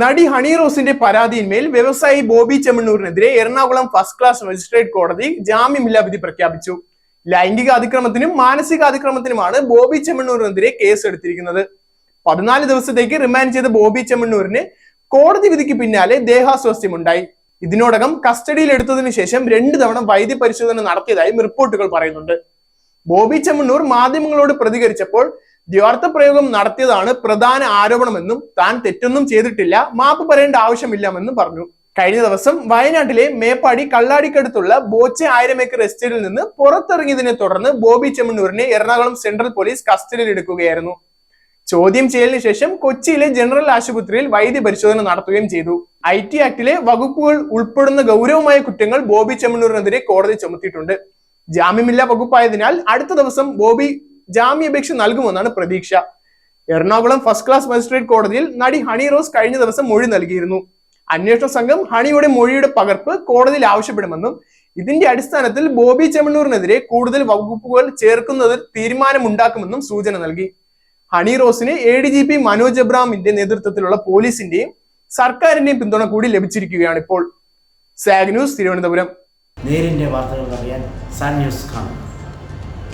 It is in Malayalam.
നടി ഹണി റോസിന്റെ പരാതിയിന്മേൽ വ്യവസായി ബോബി ചെമ്മണ്ണൂരിനെതിരെ എറണാകുളം ഫസ്റ്റ് ക്ലാസ് മജിസ്ട്രേറ്റ് കോടതി ജാമ്യമില്ലാ വിധി പ്രഖ്യാപിച്ചു. ലൈംഗിക അതിക്രമത്തിനും മാനസിക അതിക്രമത്തിനുമാണ് ബോബി ചെമ്മണ്ണൂരിനെതിരെ കേസ് എടുത്തിരിക്കുന്നത് പതിനാല് ദിവസത്തേക്ക് റിമാൻഡ് ചെയ്ത ബോബി ചെമ്മണ്ണൂരിന് കോടതി വിധിക്ക് പിന്നാലെ ദേഹാസ്വാസ്ഥ്യമുണ്ടായി. ഇതിനോടകം കസ്റ്റഡിയിൽ എടുത്തതിനു ശേഷം രണ്ടു തവണ വൈദ്യ പരിശോധന നടത്തിയതായും റിപ്പോർട്ടുകൾ പറയുന്നുണ്ട്. ബോബി ചെമ്മണ്ണൂർ മാധ്യമങ്ങളോട് പ്രതികരിച്ചപ്പോൾ ദ്വാർത്ഥ പ്രയോഗം നടത്തിയതാണ് പ്രധാന ആരോപണമെന്നും താൻ തെറ്റൊന്നും ചെയ്തിട്ടില്ല മാപ്പ് പറയേണ്ട ആവശ്യമില്ലെന്നും പറഞ്ഞു. കഴിഞ്ഞ ദിവസം വയനാട്ടിലെ മേപ്പാടി കള്ളാടിക്കടുത്തുള്ള ബോച്ചെ ആയിരം ഏക്കർ എസ്റ്റേറ്റിൽ നിന്ന് പുറത്തിറങ്ങിയതിനെ തുടർന്ന് ബോബി ചെമ്മണ്ണൂരിനെ എറണാകുളം സെൻട്രൽ പോലീസ് കസ്റ്റഡിയിൽ എടുക്കുകയായിരുന്നു. ചോദ്യം ചെയ്യലിന് ശേഷം കൊച്ചിയിലെ ജനറൽ ആശുപത്രിയിൽ വൈദ്യ പരിശോധന നടത്തുകയും ചെയ്തു. ഐ ടി ആക്ടിലെ വകുപ്പുകൾ ഉൾപ്പെടുന്ന ഗൗരവമായ കുറ്റങ്ങൾ ബോബി ചെമ്മണ്ണൂരിനെതിരെ കോടതി ചുമത്തിയിട്ടുണ്ട്. ജാമ്യമില്ലാ വകുപ്പായതിനാൽ അടുത്ത ദിവസം ബോബി ജാമ്യാപേക്ഷ നൽകുമെന്നാണ് പ്രതീക്ഷ. എറണാകുളം ഫസ്റ്റ് ക്ലാസ് മജിസ്ട്രേറ്റ് കോടതിയിൽ നടി ഹണി റോസ് കഴിഞ്ഞ ദിവസം മൊഴി നൽകിയിരുന്നു. അന്വേഷണ സംഘം ഹണിയുടെ മൊഴിയുടെ പകർപ്പ് കോടതിയിൽ ആവശ്യപ്പെടുമെന്നും ഇതിന്റെ അടിസ്ഥാനത്തിൽ ബോബി ചെമ്മണ്ണൂരിനെതിരെ കൂടുതൽ വകുപ്പുകൾ ചേർക്കുന്നതിൽ തീരുമാനമുണ്ടാക്കുമെന്നും സൂചന നൽകി. ഹണി റോസിന് A D G P Manoj എബ്രാമിന്റെ നേതൃത്വത്തിലുള്ള പോലീസിന്റെയും സർക്കാരിന്റെയും പിന്തുണ കൂടി ലഭിച്ചിരിക്കുകയാണ് ഇപ്പോൾ. സാഗ് ന്യൂസ് തിരുവനന്തപുരം. നേരിന്റെ വാർത്തകൾ അറിയാൻ സാൻ ന്യൂസ് കാണും.